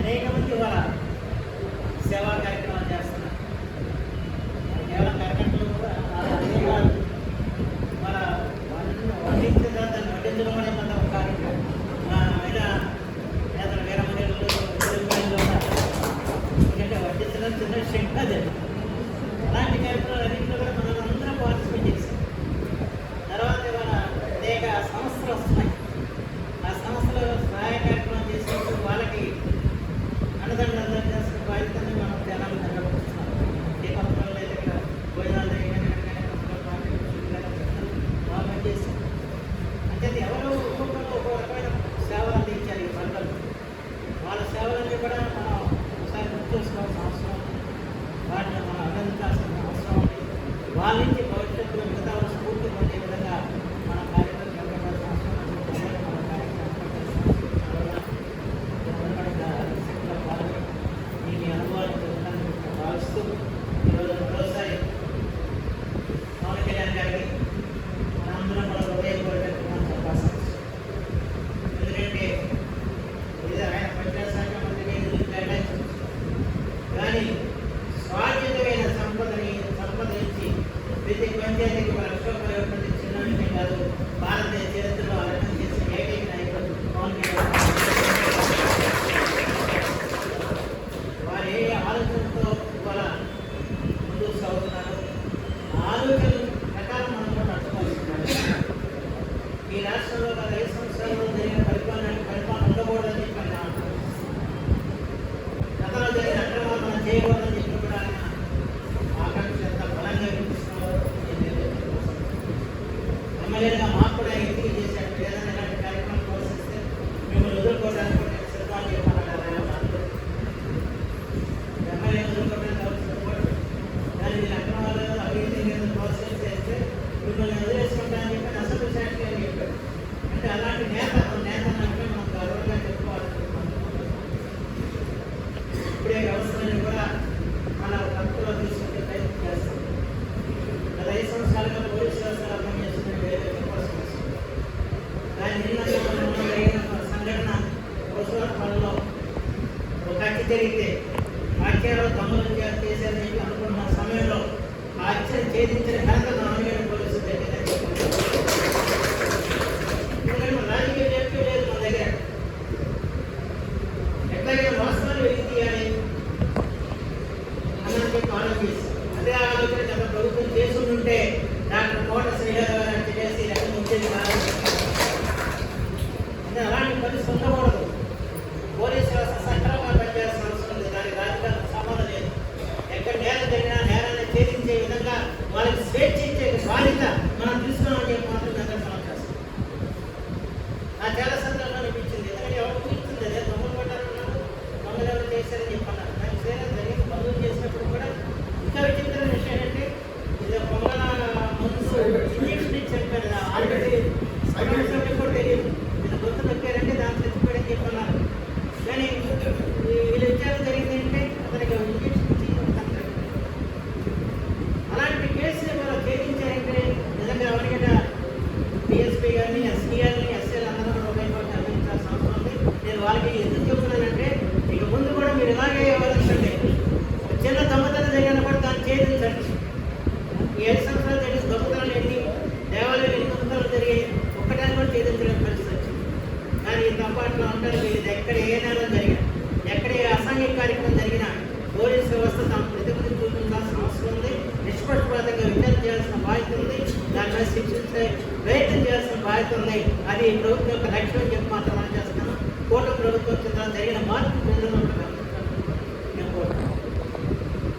అనేక మంది వాళ్ళ సేవా కార్యక్రమాలు வாலண்டியர் భారతదేశానికి లక్షల ప్రయోజనం ఇచ్చినందుకే కాదు భారతదేశ చరిత్రలో అరణ్యం చేసిన ఏకైక నాయకుడు వారి ఆలోచనతో కూడా ముందుకు సాగుతున్నారు? ఆలోచన మోసం చేస్తే మిమ్మల్ని అసలు శాంతి అంటే అలాంటి నేత నేత అంటే మనం గర్వంగా చెప్పుకోవాలనుకుంటున్నాం ఇప్పుడే వ్యవస్థని మన తక్కువలో తీసుకుంటే ప్రయత్నం చేస్తాం గత ఐదు సంవత్సరాలుగా దాని సంఘటన రోజువారి పనిలో ఒక మరి తొంపాట్లో అందరూ ఇది ఎక్కడ ఏ నెల జరిగినా ఎక్కడ ఏ అసాంఘిక కార్యక్రమం జరిగినా పోలీస్ వ్యవస్థ తమ ప్రతిభను చూపించాల్సిన అవసరం ఉంది. నిష్పక్షపాతంగా విచారణ చేయాల్సిన బాధ్యత ఉంది. దాని మీద శిక్షించే ప్రయత్నం చేయాల్సిన బాధ్యత ఉంది. అది ప్రభుత్వం యొక్క లక్ష్యం చెప్పి మాత్రం చేస్తున్నాను కోట ప్రభుత్వం చెందిన జరిగిన మార్పు ప్రజలు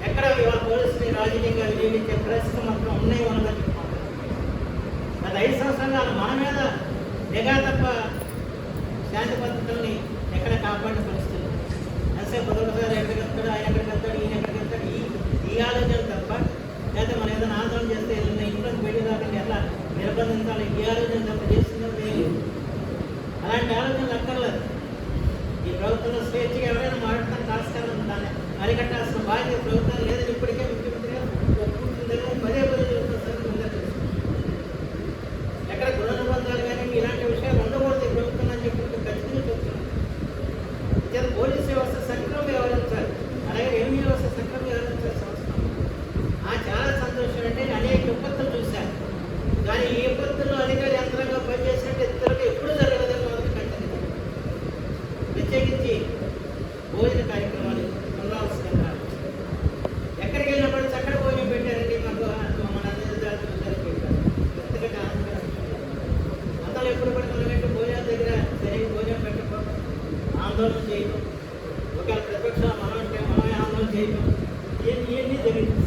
ఎక్కడ ఇవాళ పోలీసుని రాజకీయంగా వినియోగించే ప్రశ్న మాత్రం ఉన్నాయి మనం గత ఐదు సంవత్సరాలు మన మీద నిఘా తప్ప గతంలో స్వేచ్ఛగా ఎవరైనా మాట్లాడతాను కాస్కాలం ఉంటాను అరికట్టాల్సిన బాధ్యత ప్రభుత్వం లేదని ఇప్పటికే ముఖ్యమంత్రి పదే పదే ఇలాంటి విషయాలు ఉండకూడదు ప్రభుత్వం అని చెప్పి ఖచ్చితంగా చెప్తున్నాను పోలీస్ వ్యవస్థ ஜெயிப்பது ஏன் ஏன்னே தெரியும்?